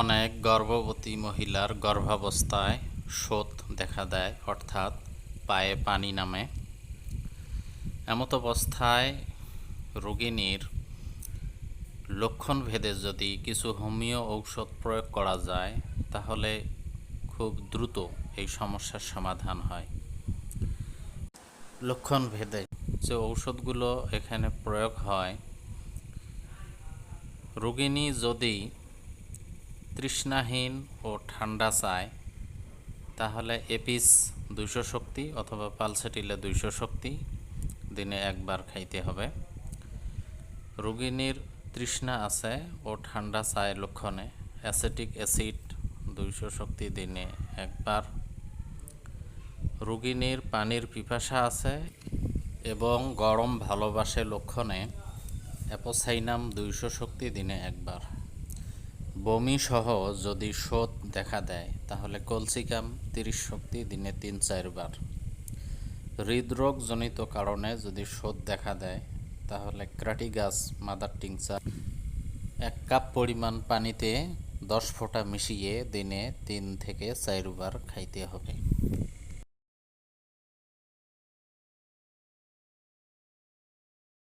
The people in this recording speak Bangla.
অনেক গর্ভবতী মহিলার গর্ভাবস্থায় শোথ দেখা দেয়, অর্থাৎ পায়ে পানি নামে। এমত অবস্থায় রোগিণীর লক্ষণ ভেদে যদি কিছু হোমিও ঔষধ প্রয়োগ করা যায়, তাহলে খুব দ্রুত এই সমস্যার সমাধান হয়। লক্ষণ ভেদে যে ঔষধগুলো এখানে প্রয়োগ হয়, রোগিণী যদি তৃষ্ণাহীন ও ঠান্ডা চায়, তাহলে এপিস দুইশো শক্তি অথবা পালসেটিলে দুইশো শক্তি দিনে একবার খাইতে হবে। রোগিণীর তৃষ্ণা আছে ও ঠান্ডা চায় লক্ষণে, অ্যাসেটিক অ্যাসিড দুইশো শক্তি দিনে একবার। রোগিণীর পানির পিপাসা আছে এবং গরম ভালোবাসে লক্ষণে, অ্যাপোসাইনাম দুইশো শক্তি দিনে একবার। বমি সহ যদি শোধ দেখা দেয়, তাহলে কলসিকাম, তিরিশ শক্তি দিনে তিন, চারবার। হৃদরোগজনিত কারণে যদি শোধ দেখা দেয়, তাহলে ক্রাটিগাস মাদার টিংচার এক কাপ পরিমাণ পানিতে দশ ফোঁটা মিশিয়ে দিনে তিন থেকে চারবার খাইতে হবে।